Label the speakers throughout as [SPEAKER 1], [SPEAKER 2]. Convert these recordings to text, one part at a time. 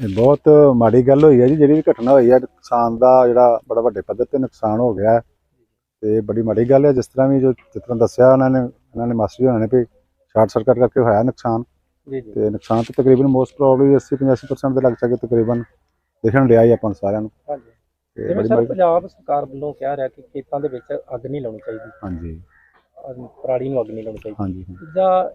[SPEAKER 1] ਇਹ ਬਹੁਤ ਮਾੜੀ ਗੱਲ ਹੋਈ ਹੈ ਜੀ ਜਿਹੜੀ ਵੀ ਘਟਨਾ ਹੋਈ ਹੈ ਨੁਕਸਾਨ ਦਾ ਜਿਹੜਾ ਬੜਾ ਵੱਡੇ ਪੱਧਰ ਤੇ ਨੁਕਸਾਨ ਹੋ ਗਿਆ ਹੈ। ਤੇ ਬੜੀ ਮਾੜੀ ਗੱਲ ਹੈ ਜਿਸ ਤਰ੍ਹਾਂ ਵੀ ਜੋ ਜਿਸ ਤਰ੍ਹਾਂ ਦੱਸਿਆ ਉਹਨਾਂ ਨੇ ਉਹਨਾਂ ਨੇ ਮਾਸਟਰ ਜੀ ਨੇ ਵੀ ਸ਼ਾਰਟ ਸਰਕਟ ਕਰਕੇ ਹੋਇਆ ਨੁਕਸਾਨ। ਤੇ ਨੁਕਸਾਨ ਤਾਂ ਤਕਰੀਬਨ ਮੋਸਟ ਪ੍ਰੋਬਬਲੀ 80 85% ਦੇ ਲੱਗ ਸਕੇ ਤਕਰੀਬਨ ਦਿਖਣ ਡਿਆ ਹੀ ਆਪਾਂ ਸਾਰਿਆਂ ਨੂੰ।
[SPEAKER 2] ਹਾਂਜੀ।
[SPEAKER 1] ਤੇ
[SPEAKER 2] ਜਿਵੇਂ ਸਰ ਪੰਜਾਬ ਸਰਕਾਰ ਵੱਲੋਂ ਕਿਹਾ ਰਿਹਾ ਕਿ ਖੇਤਾਂ ਦੇ ਵਿੱਚ ਅੱਗ ਨਹੀਂ ਲਾਉਣੀ ਚਾਹੀਦੀ।
[SPEAKER 1] ਹਾਂਜੀ।
[SPEAKER 2] ਪਰਾਲੀ ਨੂੰ ਅੱਗ ਨਹੀਂ ਲਾਉਣੀ ਚਾਹੀਦੀ।
[SPEAKER 1] ਹਾਂਜੀ।
[SPEAKER 2] ਜਾਂ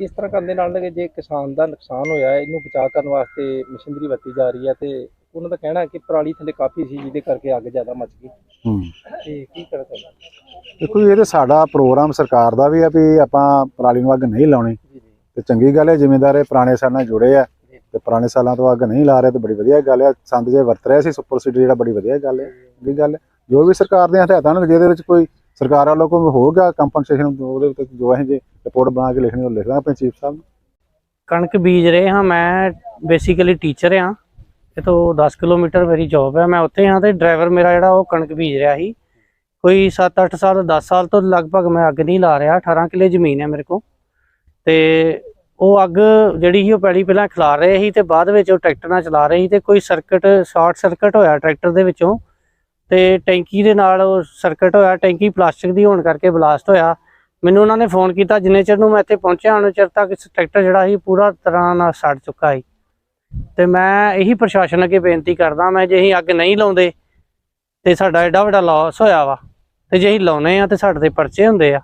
[SPEAKER 2] ਇਸ ਤਰ੍ਹਾਂ ਕਰਨ ਦੇ ਨਾਲ ਜੇ ਕਿਸਾਨ ਦਾ ਨੁਕਸਾਨ ਹੋਇਆ ਇਹਨੂੰ ਬਚਾਅ ਕਰਨ ਵਾਸਤੇ ਮਸ਼ੀਨਰੀ ਵਰਤੀ ਜਾ ਰਹੀ ਹੈ ਤੇ ਉਹਨਾਂ ਦਾ ਕਹਿਣਾ ਹੈ ਕਿ ਪਰਾਲੀ ਥੱਲੇ ਕਾਫੀ ਸੀ ਜਿਹਦੇ ਕਰਕੇ ਅੱਗ ਜ਼ਿਆਦਾ ਮੱਚ ਗਈ।
[SPEAKER 1] ਹੂੰ।
[SPEAKER 2] ਤੇ ਕੀ ਕਰ ਸਕਦਾ
[SPEAKER 1] ਦੇਖੋ ਜੀ, ਇਹ ਤਾਂ ਸਾਡਾ ਪ੍ਰੋਗਰਾਮ ਸਰਕਾਰ ਦਾ ਵੀ ਹੈ ਵੀ ਆਪਾਂ ਪਰਾਲੀ ਨੂੰ ਅੱਗ ਨਹੀਂ ਲਾਉਣੀ। ਤੇ ਚੰਗੀ ਗੱਲ ਹੈ ਜ਼ਿਮੀਂਦਾਰ ਇਹ ਪੁਰਾਣੇ ਸਾਲਾਂ ਨਾਲ ਜੁੜੇ ਆ। ਤੇ ਪੁਰਾਣੇ ਸਾਲਾਂ ਤੋਂ ਅੱਗ ਨਹੀਂ ਲਾ ਰਹੇ ਤੇ ਬੜੀ ਵਧੀਆ ਗੱਲ ਹੈ। ਸੰਦ ਜੇ ਵਰਤ ਰਿਹਾ ਸੀ ਸੁਪਰ ਸੀਡਰ ਜਿਹੜਾ ਬੜੀ ਵਧੀਆ ਗੱਲ ਹੈ। ਚੰਗੀ ਗੱਲ ਜੋ ਵੀ ਸਰਕਾਰ ਦੀਆਂ ਹਦਾਇਤਾਂ ਨੇ ਜਿਹਦੇ ਵਿੱਚ ਕੋਈ ਸਰਕਾਰ ਵੱਲੋਂ ਕੋਈ ਹੋਊਗਾ ਕੰਪਨਸੇਸ਼ਨ ਉਹਦੇ ਉੱਤੇ ਜੋ ਅਸੀਂ ਜੇ ਰਿਪੋਰਟ ਬਣਾ ਕੇ ਲਿਖਣੀ ਉਹ ਲਿਖ ਆਪਣੇ ਚੀਫ ਸਾਹਿਬ ਨੂੰ?
[SPEAKER 3] ਕਣਕ ਬੀਜ ਰਹੇ ਹਾਂ, ਮੈਂ ਬੇਸਿਕਲੀ ਟੀਚਰ ਹਾਂ। ਇਹ 10 ਕਿਲੋਮੀਟਰ ਮੇਰੀ ਜੌਬ ਹੈ। ਮੈਂ ਉੱਥੇ ਹਾਂ ਤੇ ਡਰਾਈਵਰ ਮੇਰਾ ਜਿਹੜਾ ਉਹ ਕਣਕ ਬੀਜ ਰਿਹਾ ਸੀ। ਕੋਈ 7-8 ਸਾਲ 10 ਸਾਲ ਤੋਂ ਲਗਭਗ ਮੈਂ ਅੱਗ ਨਹੀਂ ਲਾ ਰਿਹਾ। 18 ਕਿੱਲੇ ਜ਼ਮੀਨ ਹੈ ਮੇਰੇ ਕੋਲ। ਤੇ ਉਹ ਅੱਗ ਜਿਹੜੀ ਸੀ ਉਹ ਪੈੜੀ ਪਹਿਲਾਂ ਖਿਲਾਰ ਰਹੇ ਸੀ ਤੇ ਬਾਅਦ ਵਿੱਚ ਉਹ ਟਰੈਕਟਰ ਨਾਲ ਚਲਾ ਰਹੇ ਸੀ ਤੇ ਕੋਈ ਸਰਕਟ ਸ਼ਾਰਟ ਸਰਕਟ ਹੋਇਆ ਟਰੈਕਟਰ ਦੇ ਵਿੱਚੋਂ। ਤੇ ਟੈਂਕੀ ਦੇ ਨਾਲ ਉਹ ਸਰਕਟ ਹੋਇਆ, ਟੈਂਕੀ ਪਲਾਸਟਿਕ ਦੀ ਹੋਣ ਕਰਕੇ ਬਲਾਸਟ ਹੋਇਆ। ਮੈਨੂੰ ਉਹਨਾਂ ਨੇ ਫੋਨ ਕੀਤਾ, ਜਿੰਨੇ ਚਿਰ ਨੂੰ ਮੈਂ ਇੱਥੇ ਪਹੁੰਚਿਆ ਉਹਨਾਂ ਚਿਰ ਤੱਕ ਟਰੈਕਟਰ ਜਿਹੜਾ ਸੀ ਪੂਰਾ ਤਰ੍ਹਾਂ ਨਾਲ ਸੜ ਚੁੱਕਾ ਸੀ। ਤੇ ਮੈਂ ਇਹੀ ਪ੍ਰਸ਼ਾਸਨ ਅੱਗੇ ਬੇਨਤੀ ਕਰਦਾ, ਮੈਂ ਜੇ ਅਸੀਂ ਅੱਗ ਨਹੀਂ ਲਾਉਂਦੇ, ਤੇ ਸਾਡਾ ਐਡਾ ਵੱਡਾ ਲਾਸ ਹੋਇਆ ਵਾ। ਤੇ ਜੇ ਅਸੀਂ ਲਾਉਨੇ ਆ ਤੇ ਸਾਡੇ ਤੇ ਪਰਚੇ ਹੁੰਦੇ ਆ।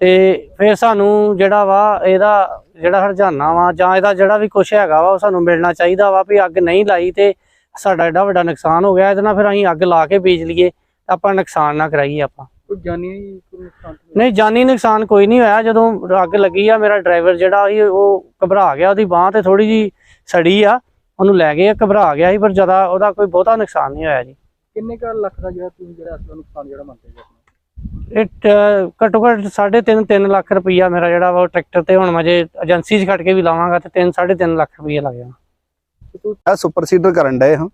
[SPEAKER 3] ਤੇ ਫਿਰ ਸਾਨੂੰ ਜਿਹੜਾ ਵਾ, ਇਹਦਾ ਜਿਹੜਾ ਹਰਜਾਨਾ ਵਾ, ਜਾਂ ਇਹਦਾ ਜਿਹੜਾ ਵੀ ਕੁਛ ਹੈਗਾ ਵਾ, ਉਹ ਸਾਨੂੰ ਮਿਲਣਾ ਚਾਹੀਦਾ ਵਾ ਵੀ ਅੱਗ ਨਹੀਂ ਲਾਈ ਤੇ ਸਾਡਾ ਐਡਾ ਵੱਡਾ ਨੁਕਸਾਨ ਹੋ ਗਿਆ ਇਹਦੇ ਨਾਲ ਫਿਰ ਅਸੀਂ ਅੱਗ ਲਾ ਕੇ ਬੀਜ ਲਈਏ ਆਪਾਂ ਨੁਕਸਾਨ ਨਾ ਕਰਾਈਏ ਆਪਾਂ।
[SPEAKER 2] ਕੋਈ ਜਾਨੀ ਨੁਕਸਾਨ
[SPEAKER 3] ਨਹੀਂ। ਜਾਨੀ ਨੁਕਸਾਨ ਕੋਈ ਨਹੀਂ ਹੋਇਆ ਜਦੋਂ ਅੱਗ ਲੱਗੀ ਆ ਮੇਰਾ ਡਰਾਈਵਰ ਜਿਹੜਾ ਸੀ ਉਹ ਘਬਰਾ ਗਿਆ ਉਹਦੀ ਬਾਹ ਤੇ ਥੋੜੀ ਜੀ ਸੜੀ ਆ ਉਹਨੂੰ ਲੈ ਗਏ ਘਬਰਾ ਗਿਆ ਸੀ ਪਰ ਜ਼ਿਆਦਾ ਉਹਦਾ ਕੋਈ ਬਹੁਤਾ ਨੁਕਸਾਨ ਨਹੀਂ ਹੋਇਆ ਜੀ।
[SPEAKER 2] ਕਿੰਨੇ ਕੁ ਲੱਖ ਦਾ ਜਿਹੜਾ ਤੁਸੀਂ ਜਿਹੜਾ ਅਸਲ ਨੁਕਸਾਨ ਜਿਹੜਾ ਮੰਨਦੇ ਜੀ ਆਪਣਾ
[SPEAKER 3] ਇਹ ਟ- ਘੱਟੋ ਘੱਟ 3.5 3 ਲੱਖ ਰੁਪਈਆ ਮੇਰਾ ਜਿਹੜਾ ਵਾ ਉਹ ਟਰੈਕਟਰ ਤੇ ਹੁਣ ਮੈਂ ਜੇ ਏਜੰਸੀ 'ਚ ਖੜ ਕੇ ਵੀ ਲਾਵਾਂਗਾ ਤੇ 3 3.5 ਲੱਖ ਰੁਪਈਆ ਲੱਗ ਜਾਣਾ।
[SPEAKER 4] ਆ ਸੁਪਰ ਸੀਡਰ ਕਰਨ ਡਏ ਹਾਂ।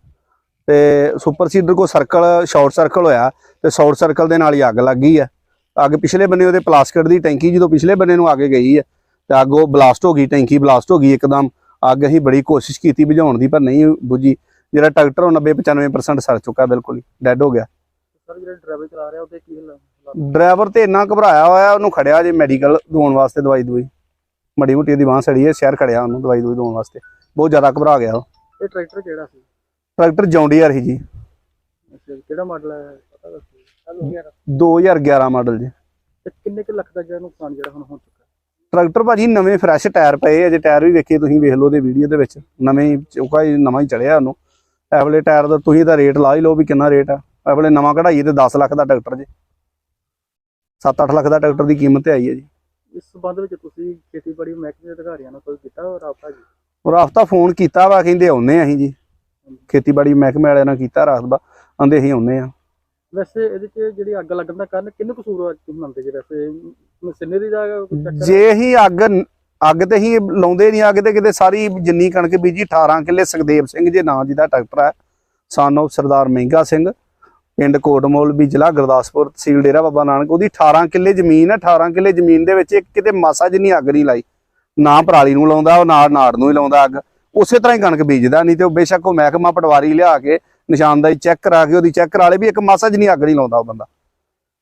[SPEAKER 4] ਤੇ ਸੁਪਰ ਸੀਡਰ ਕੋ ਸਰਕਲ ਸ਼ਾਰਟ ਸਰਕਲ ਹੋਇਆ ਤੇ ਸ਼ਾਰਟ ਸਰਕਲ ਦੇ ਨਾਲ ਹੀ ਅੱਗ ਲੱਗ ਗਈ ਹੈ ਅੱਗ ਪਿਛਲੇ ਬੰਨੇ ਉਹਦੇ ਪਲਾਸਟਿਕ ਦੀ ਟੈਂਕੀ ਜਦੋਂ ਪਿਛਲੇ ਬੰਨੇ ਨੂੰ ਅੱਗੇ ਗਈ ਹੈ ਤੇ ਅੱਗ ਉਹ ਬਲਾਸਟ ਹੋ ਗਈ ਟੈਂਕੀ ਬਲਾਸਟ ਹੋ ਗਈ ਇੱਕਦਮ। ਅੱਗ ਅਸੀਂ ਬੜੀ ਕੋਸ਼ਿਸ਼ ਕੀਤੀ ਬੁਝਾਉਣ ਦੀ ਪਰ ਨਹੀਂ ਬੁਝੀ। ਜਿਹੜਾ ਟਰੈਕਟਰ ਉਹ 90 95% ਸੜ ਚੁੱਕਾ ਬਿਲਕੁਲ ਹੀ ਡੈੱਡ ਹੋ ਗਿਆ।
[SPEAKER 2] ਸਰ ਜਿਹੜਾ ਡਰਾਈਵਰ ਚਲਾ ਰਿਹਾ ਉਹਦੇ ਕੀ ਹਾਲਾਤ
[SPEAKER 4] ਡਰਾਈਵਰ ਤੇ ਇੰਨਾ ਘਬਰਾਇਆ ਹੋਇਆ ਉਹਨੂੰ ਖੜਿਆ ਜੇ ਮੈਡੀਕਲ ਦਵਾਉਣ ਵਾਸਤੇ ਦਵਾਈ ਦਵਾਈ ਮੜੀ ਮੁੱਟੀ ਦੀ ਬਾਂਹ ਸੜੀ ਹੈ ਸ਼ਹਿਰ ਖੜਿਆ ਉਹਨੂੰ ਦਵਾਈ ਦਵਾਈ ਦਵਾਉਣ ਵਾਸਤੇ। ਬਹੁਤ ਜ਼ਿਆਦਾ ਘਬਰਾ ਗਿਆ ਉਹ।
[SPEAKER 2] ਇਹ ਟਰੈਕਟਰ ਕਿਹੜਾ ਸੀ?
[SPEAKER 4] ਟਰੈਕਟਰ ਜੌਂਡੀਆਰ ਸੀ ਜੀ।
[SPEAKER 2] ਅੱਛਾ ਜੀ, ਕਿਹੜਾ ਮਾਡਲ ਹੈ? ਪਤਾ ਦੱਸੋ
[SPEAKER 4] 2011 ਮਾਡਲ ਜੀ।
[SPEAKER 2] ਤੇ ਕਿੰਨੇ ਕੁ ਲੱਖ ਦਾ ਜਿਹੜਾ ਨੁਕਸਾਨ ਜਿਹੜਾ ਹੁਣ ਹੋ ਚੁੱਕਾ
[SPEAKER 4] ਟਰੈਕਟਰ ਭਾਜੀ ਨਵੇਂ ਫਰੈਸ਼ ਟਾਇਰ ਪਏ ਅਜੇ ਟਾਇਰ ਵੀ ਵੇਖੇ ਤੁਸੀਂ ਵੇਖ ਲਓ ਉਹਦੇ ਵੀਡੀਓ ਦੇ ਵਿੱਚ। ਨਵੇਂ ਹੀ ਚੌਕਾ ਹੀ ਨਵਾਂ ਹੀ ਚੜਿਆ ਉਹਨੂੰ। ਇਹ ਵਾਲੇ ਟਾਇਰ ਦਾ ਤੁਸੀਂ ਤਾਂ ਰੇਟ ਲਾ ਹੀ ਲਓ ਵੀ ਕਿੰਨਾ ਰੇਟ ਆ। ਇਹ ਵਾਲੇ ਨਵਾਂ ਕਢਾਈਏ ਤੇ 10 ਲੱਖ ਦਾ ਟਰੈਕਟਰ ਜੀ। 7-8 ਲੱਖ ਦਾ ਟਰੈਕਟਰ ਦੀ ਕੀਮਤ ਆਈ ਹੈ ਜੀ।
[SPEAKER 2] ਇਸ ਸੰਬੰਧ ਵਿੱਚ ਤੁਸੀਂ ਖੇਤੀਬਾੜੀ ਮਹਿਕਮੇ ਦੇ ਅਧਿਕਾਰੀਆਂ ਨਾਲ ਕੋਈ ਕੀਤਾ ਰਾਬਤਾ ਜੀ?
[SPEAKER 4] ਔਰ ਹਫਤਾ ਫੋਨ ਕੀਤਾ ਵਾ ਕਹਿੰਦੇ ਆਉਨੇ ਆ ਅਸੀਂ ਜੀ। ਖੇਤੀਬਾੜੀ ਮਹਿਕਮੇ ਵਾਲਿਆਂ ਨਾਲ ਕੀਤਾ ਰਾਤ ਆਂਦੇ ਅਸੀਂ ਆਉਨੇ ਆ।
[SPEAKER 2] ਵੈਸੇ ਇਹਦੇ 'ਚ ਜਿਹੜੀ ਅੱਗ ਲੱਗਣ ਦਾ ਕਾਰਨ ਕਿੰਨੇ ਕਸੂਰ ਤੁਸੀਂ ਮੰਨਦੇ ਜੀ ਵੈਸੇ? ਮਸ਼ੀਨਰੀ ਦਾ?
[SPEAKER 4] ਜੇ ਅਸੀਂ ਅੱਗ ਅੱਗ ਤੇ ਹੀ ਲਾਉਂਦੇ ਨਹੀਂ ਅੱਗ ਤੇ ਕਿਤੇ ਸਾਰੀ ਜਿੰਨੀ ਕਣਕ ਬੀਜੀ 18 ਕਿੱਲੇ ਸੁਖਦੇਵ ਸਿੰਘ ਜੇ ਨਾਂ ਜਿਹਦਾ ਟਰੈਕਟਰ ਹੈ ਸਾਨੋ ਸਰਦਾਰ ਮਹਿੰਗਾ ਸਿੰਘ ਪਿੰਡ ਕੋਟਮੋਲ ਵੀ ਜ਼ਿਲ੍ਹਾ ਗੁਰਦਾਸਪੁਰ ਤਹਿਸੀਲ ਡੇਰਾ ਬਾਬਾ ਨਾਨਕ ਉਹਦੀ 18 ਕਿੱਲੇ ਜ਼ਮੀਨ ਹੈ 18 ਕਿੱਲੇ ਜ਼ਮੀਨ ਦੇ ਵਿੱਚ ਇੱਕ ਕਿਤੇ ਮਾਸਾ ਜਿੰਨੀ ਅੱਗ ਨਹੀਂ ਲਾਈ। ਨਾ ਪਰਾਲੀ ਨੂੰ ਲਾਉਂਦਾ, ਉਹ ਨਾੜ ਨਾੜ ਨੂੰ ਹੀ ਲਾਉਂਦਾ ਅੱਗ। ਉਸੇ ਤਰ੍ਹਾਂ ਹੀ ਕਣਕ ਬੀਜਦਾ, ਨਹੀਂ ਤੇ ਉਹ ਬੇਸ਼ੱਕ ਉਹ ਮਹਿਕਮਾ ਪਟਵਾਰੀ ਲਿਆ ਕੇ ਨਿਸ਼ਾਨਦਾਈ ਚੈੱਕ ਕਰਾ ਕੇ ਉਹਦੀ ਚੈੱਕ ਕਰਾ ਲੇ ਵੀ ਇੱਕ ਮਾਸਾ ਜਿੰਨੀ ਅੱਗ ਨਹੀਂ ਲਾਉਂਦਾ ਉਹ ਬੰਦਾ।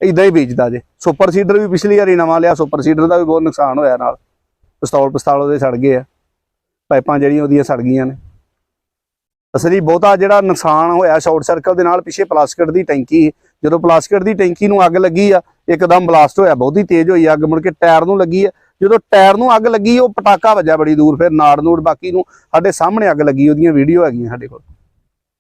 [SPEAKER 4] ਇਦਾਂ ਹੀ ਬੀਜਦਾ ਜੇ। ਸੁਪਰ ਸੀਡਰ ਵੀ ਪਿਛਲੀ ਵਾਰੀ ਨਵਾਂ ਲਿਆ, ਸੁਪਰ ਸੀਡਰ ਦਾ ਵੀ ਬਹੁਤ ਨੁਕਸਾਨ ਹੋਇਆ ਨਾਲ। ਪਿਸਤੌਲ ਪਿਸਤੌਲ ਉਹਦੇ ਸੜ ਗਏ ਆ। ਪਾਈਪਾਂ ਜਿਹੜੀਆਂ ਉਹਦੀਆਂ ਸੜ ਗਈਆਂ ਨੇ। ਅਸਲੀ ਬਹੁਤਾ ਜਿਹੜਾ ਨੁਕਸਾਨ ਹੋਇਆ, ਸ਼ਾਰਟ ਸਰਕਲ ਦੇ ਨਾਲ ਪਿੱਛੇ ਪਲਾਸਟਿਕ ਦੀ ਟੈਂਕੀ ਜਦੋਂ ਪਲਾਸਟਿਕ ਦੀ ਟੈਂਕੀ ਨੂੰ ਅੱਗ ਲੱਗੀ ਆ, ਇੱਕਦਮ ਬਲਾਸਟ ਹੋਇਆ, ਬਹੁਤੀ ਤੇਜ਼ ਹੋਈ ਅੱਗ ਮੁੜ ਕੇ ਟਾਇਰ ਨੂੰ ਲੱਗੀ ਆ। ਜਦੋਂ ਟਾਇਰ ਨੂੰ ਅੱਗ ਲੱਗੀ ਉਹ ਪਟਾਕਾ ਵੱਜਾ ਬੜੀ ਦੂਰ ਫਿਰ ਨਾੜ ਨੂੜ ਬਾਕੀ ਨੂੰ ਸਾਡੇ ਸਾਹਮਣੇ ਅੱਗ ਲੱਗੀ ਉਹਦੀਆਂ ਵੀਡੀਓ ਹੈਗੀਆਂ ਸਾਡੇ ਕੋਲ।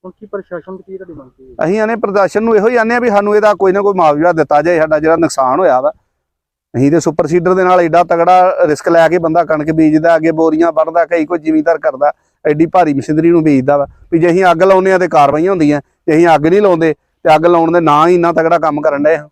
[SPEAKER 2] ਹੁਣ ਕੀ ਪ੍ਰਸ਼ਾਸਨ ਦੀ ਕੀ ਤੁਹਾਡੀ ਮੰਗ ਕੀ ਹੈ?
[SPEAKER 4] ਅਸੀਂ ਆਨੇ ਪ੍ਰਦਰਸ਼ਨ ਨੂੰ ਇਹੋ ਹੀ ਆਨੇ ਆ ਵੀ ਸਾਨੂੰ ਇਹਦਾ ਕੋਈ ਨਾ ਕੋਈ ਮੁਆਵਜ਼ਾ ਦਿੱਤਾ ਜਾਏ ਸਾਡਾ ਜਿਹੜਾ ਨੁਕਸਾਨ ਹੋਇਆ ਵਾ। ਅਸੀਂ ਤੇ ਸੁਪਰ ਸੀਡਰ ਦੇ ਨਾਲ ਐਡਾ ਤਗੜਾ ਰਿਸਕ ਲੈ ਕੇ ਬੰਦਾ ਕਣਕ ਬੀਜਦਾ ਅੱਗੇ ਬੋਰੀਆਂ ਵੱਢਦਾ ਕਈ ਕੋਈ ਜ਼ਿਮੀਂਦਾਰ ਕਰਦਾ ਐਡੀ ਭਾਰੀ ਮਸ਼ੀਨਰੀ ਨੂੰ ਬੀਜਦਾ ਵਾ। ਵੀ ਜੇ ਅਸੀਂ ਅੱਗ ਲਾਉਂਦੇ ਆ ਤੇ ਕਾਰਵਾਈਆਂ ਹੁੰਦੀਆਂ ਜੇ ਅਸੀਂ ਅੱਗ ਨਹੀਂ ਲਾਉਂਦੇ ਤੇ ਅੱਗ ਲਾਉਣ ਦੇ ਨਾਂ ਹੀ ਇੰਨਾ ਤਗੜਾ ਕੰਮ ਕਰਨ ਡਏ ਆ।